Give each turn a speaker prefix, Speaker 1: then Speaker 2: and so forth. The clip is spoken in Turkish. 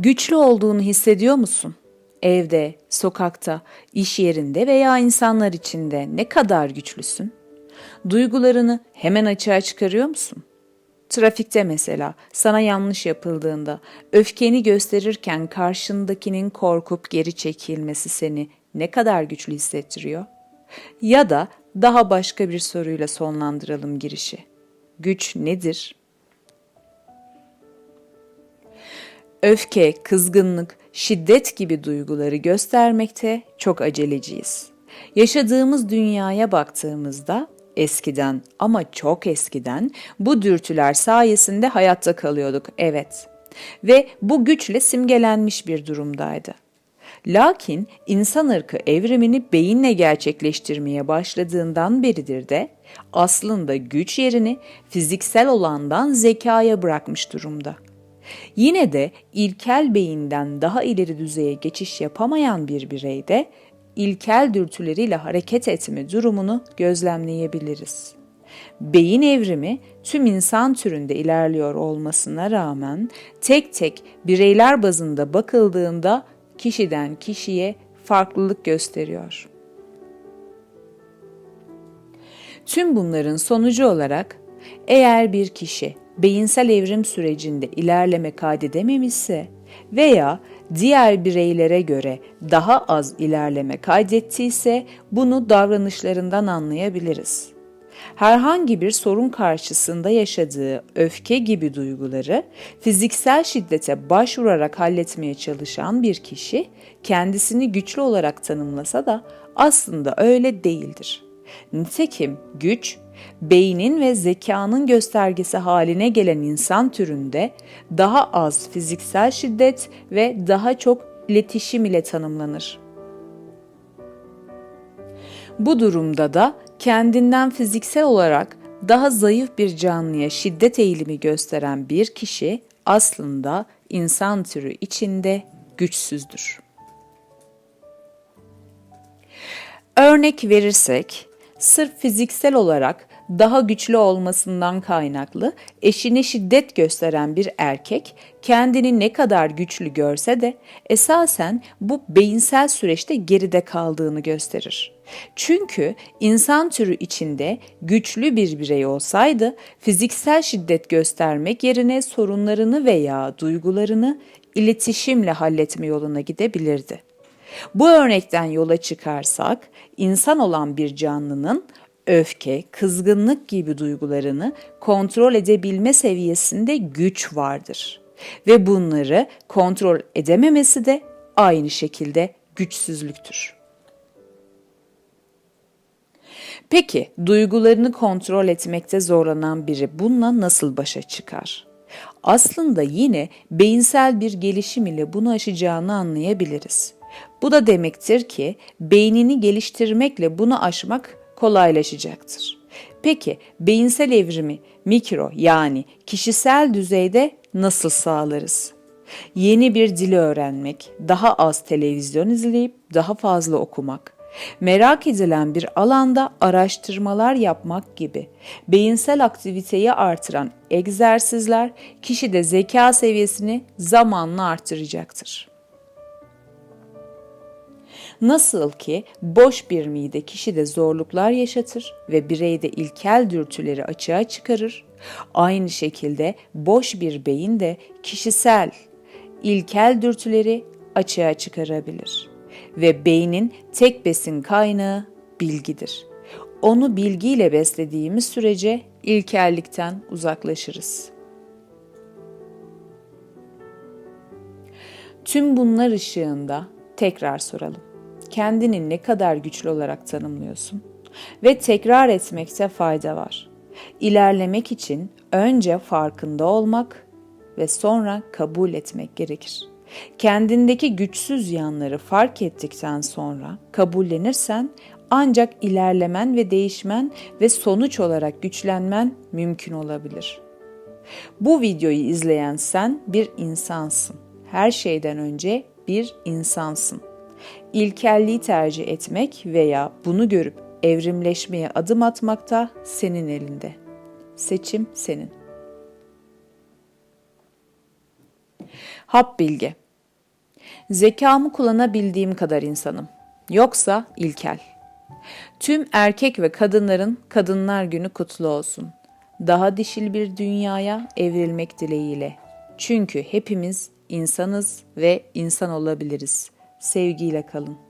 Speaker 1: Güçlü olduğunu hissediyor musun? Evde, sokakta, iş yerinde veya insanlar içinde ne kadar güçlüsün? Duygularını hemen açığa çıkarıyor musun? Trafikte mesela sana yanlış yapıldığında öfkeni gösterirken karşındakinin korkup geri çekilmesi seni ne kadar güçlü hissettiriyor? Ya da daha başka bir soruyla sonlandıralım girişi. Güç nedir? Öfke, kızgınlık, şiddet gibi duyguları göstermekte çok aceleciyiz. Yaşadığımız dünyaya baktığımızda eskiden ama çok eskiden bu dürtüler sayesinde hayatta kalıyorduk evet. Ve bu güçle simgelenmiş bir durumdaydı. Lakin insan ırkı evrimini beyinle gerçekleştirmeye başladığından beridir de aslında güç yerini fiziksel olandan zekaya bırakmış durumda. Yine de ilkel beyinden daha ileri düzeye geçiş yapamayan bir bireyde ilkel dürtüleriyle hareket etme durumunu gözlemleyebiliriz. Beyin evrimi tüm insan türünde ilerliyor olmasına rağmen tek tek bireyler bazında bakıldığında kişiden kişiye farklılık gösteriyor. Tüm bunların sonucu olarak eğer bir kişi beyinsel evrim sürecinde ilerleme kaydedememişse veya diğer bireylere göre daha az ilerleme kaydettiyse bunu davranışlarından anlayabiliriz. Herhangi bir sorun karşısında yaşadığı öfke gibi duyguları fiziksel şiddete başvurarak halletmeye çalışan bir kişi kendisini güçlü olarak tanımlasa da aslında öyle değildir. Nitekim güç beynin ve zekanın göstergesi haline gelen insan türünde daha az fiziksel şiddet ve daha çok iletişim ile tanımlanır. Bu durumda da kendinden fiziksel olarak daha zayıf bir canlıya şiddet eğilimi gösteren bir kişi aslında insan türü içinde güçsüzdür. Örnek verirsek, sırf fiziksel olarak daha güçlü olmasından kaynaklı eşine şiddet gösteren bir erkek kendini ne kadar güçlü görse de esasen bu beyinsel süreçte geride kaldığını gösterir. Çünkü insan türü içinde güçlü bir birey olsaydı fiziksel şiddet göstermek yerine sorunlarını veya duygularını iletişimle halletme yoluna gidebilirdi. Bu örnekten yola çıkarsak insan olan bir canlının öfke, kızgınlık gibi duygularını kontrol edebilme seviyesinde güç vardır. Ve bunları kontrol edememesi de aynı şekilde güçsüzlüktür. Peki duygularını kontrol etmekte zorlanan biri bununla nasıl başa çıkar? Aslında yine beyinsel bir gelişim ile bunu aşacağını anlayabiliriz. Bu da demektir ki beynini geliştirmekle bunu aşmak kolaylaşacaktır. Peki beyinsel evrimi mikro yani kişisel düzeyde nasıl sağlarız? Yeni bir dili öğrenmek, daha az televizyon izleyip daha fazla okumak, merak edilen bir alanda araştırmalar yapmak gibi beyinsel aktiviteyi artıran egzersizler kişide zeka seviyesini zamanla artıracaktır. Nasıl ki boş bir mide kişide zorluklar yaşatır ve bireyde ilkel dürtüleri açığa çıkarır, aynı şekilde boş bir beyin de kişisel ilkel dürtüleri açığa çıkarabilir. Ve beynin tek besin kaynağı bilgidir. Onu bilgiyle beslediğimiz sürece ilkellikten uzaklaşırız. Tüm bunlar ışığında tekrar soralım kendini ne kadar güçlü olarak tanımlıyorsun? Ve tekrar etmekte fayda var. İlerlemek için önce farkında olmak ve sonra kabul etmek gerekir. Kendindeki güçsüz yanları fark ettikten sonra kabullenirsen ancak ilerlemen ve değişmen ve sonuç olarak güçlenmen mümkün olabilir. Bu videoyu izleyen sen bir insansın. Her şeyden önce bir insansın ilkelliği tercih etmek veya bunu görüp evrimleşmeye adım atmak da senin elinde. Seçim senin. Hap bilgi. Zekamı kullanabildiğim kadar insanım. Yoksa ilkel. Tüm erkek ve kadınların Kadınlar Günü kutlu olsun. Daha dişil bir dünyaya evrilmek dileğiyle. Çünkü hepimiz insanız ve insan olabiliriz. Sevgiyle kalın.